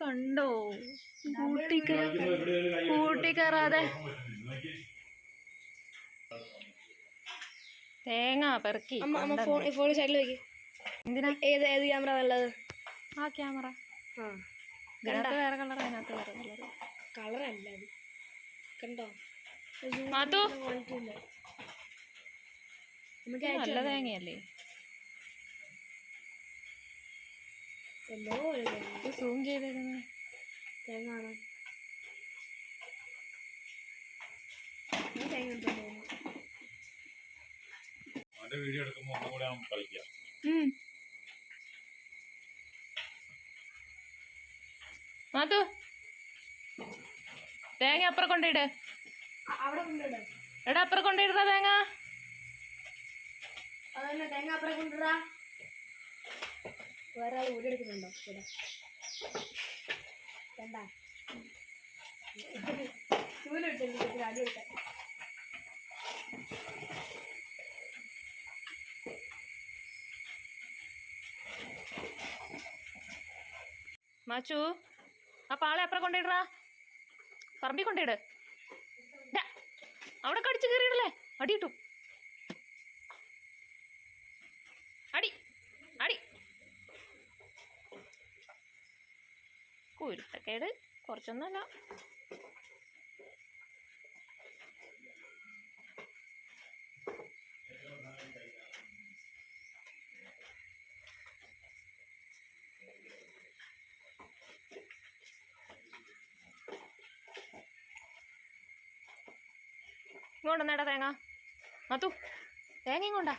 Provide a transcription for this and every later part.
കണ്ടോ? കൂട്ടി കയറാതെ. തേങ്ങ പെറുക്കി ഫോൺ ഫോൺ സൈഡിൽ വെക്ക് എന്തിനാ? ഏത് ഏത് ക്യാമറ നല്ലത്? ആ ക്യാമറ. ഇതിനകത്ത് വേറെ കളർ അതിനകത്ത് വേറെ കളർ കളറല്ല അത്. കണ്ടോ? മാത്തു? നല്ല തേങ്ങയല്ലേ? എന്തോ ഒരു സൂം ചെയ്തേക്കുന്നത് തേങ്ങ ആണ് തേങ്ങ അവന്റെ വീഡിയോ എടുക്കുമ്പോൾ നമുക്ക് കളിക്കാം. തേങ്ങ അപ്പുറം കൊണ്ടിട് എടാ അപ്പുറം കൊണ്ടിടുന്ന തേങ്ങ. അതന്നെ തേങ്ങ അപ്പുറം കൊണ്ടുവിടാ വേറെ ആൾ എടുക്കുന്നുണ്ടോ ഇവിടെ. വേണ്ട. ചൂലിട്ടില്ല അടി വിട്ടെ മാച്ചു ആ പാളെ അപ്പുറം കൊണ്ടിടറാ പറമ്പി കൊണ്ടിട് അവിടെ കടിച്ചു കയറിയിടല്ലേ? അടിയിട്ടു അടി അടി. കുരുത്തക്കേട് കുറച്ചൊന്നുമല്ല. ഇങ്ങോട്ടൊന്നേടാ തേങ്ങ. മത്തു തേങ്ങ ഇങ്ങോട്ടാ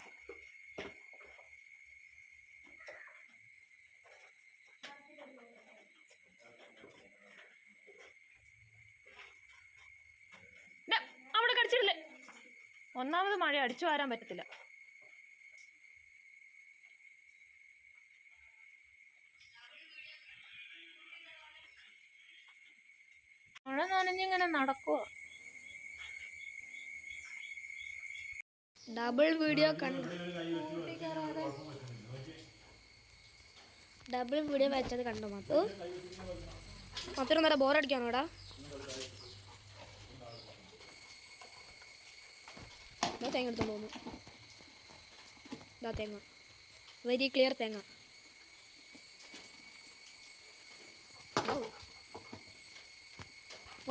ഒന്നാമത് മഴ അടിച്ചു വാരാൻ പറ്റത്തില്ല. മഴ നനഞ്ഞിങ്ങനെ നടക്കുവോ. ഡബിൾ വീഡിയോ കണ്ടു ഡബിൾ വീഡിയോ വെച്ചത് കണ്ടു മാത്രം. മാത്രം നല്ല ബോറടിക്കാണോ എടാ ഇതാ തേങ്ങ എടുത്തോണ്ട് പോകുന്നു. തേങ്ങ. വെരി ക്ലിയർ തേങ്ങ.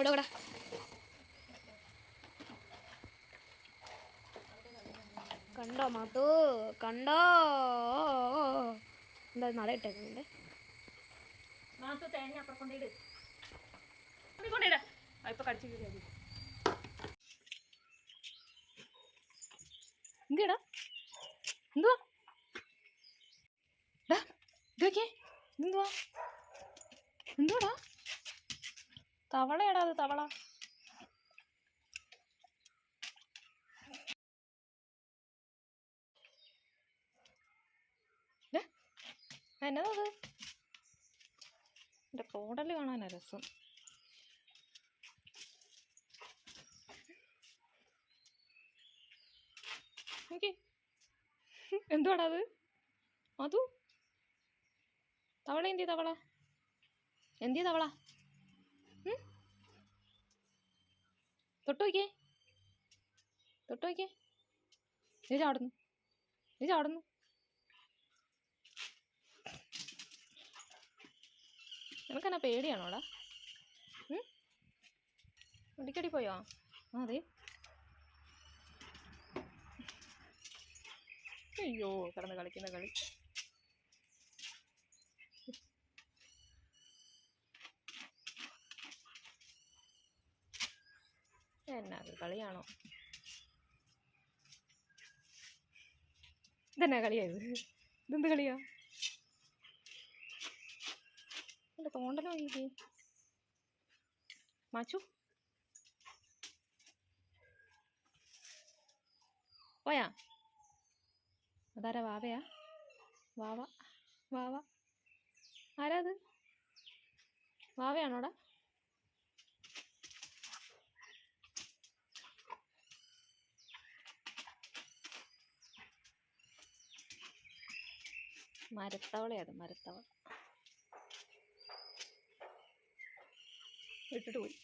ഇവിടെ കണ്ടോ മാത്തു കണ്ടോ? എന്താ നട ഇട്ടേക്കുന്നുണ്ട് മാത്തു തേങ്ങ അപ്പുറം കൊണ്ടിട് ഇപ്പൊ കടിച്ചു എന്തിടാ എന്തുവാ? ഡാ, ഇത് നോക്കിയേ എന്തുവാ എന്തുവാടാ? തവളയടാ അത് തവള. എന്നതാ അത്? എന്റെ കോടൽ കാണാനാ രസം. നോക്കി. എന്തുവാടാ അത്? മാതു തവള എന്തി തവള? എന്തി തവള? തൊട്ട് നോക്കിയേ. തൊട്ട് നോക്കിയേ. നീ ചാടുന്നു. നീ ചാടുന്നു. നിനക്കെന്നാ പേടിയാണോടാ? ഉം? അടിക്കടി പോയോ? അതെ. അയ്യോ കിടന്ന് കളിക്കുന്ന കളി. എന്നാ കളിയാണോ? ഇതെന്നാ കളിയാ ഇത്? ഇതെന്ത് കളിയാ? എന്റെ തോണ്ടല ഈ മാച്ചു? പോയാ? അതാരാ? വാവയാ? വാവ. വാവ. ആരാ അത്? വാവയാണോടാ? മരത്തവളയാത് മരത്തവള ഇട്ടിട്ട് പോയി.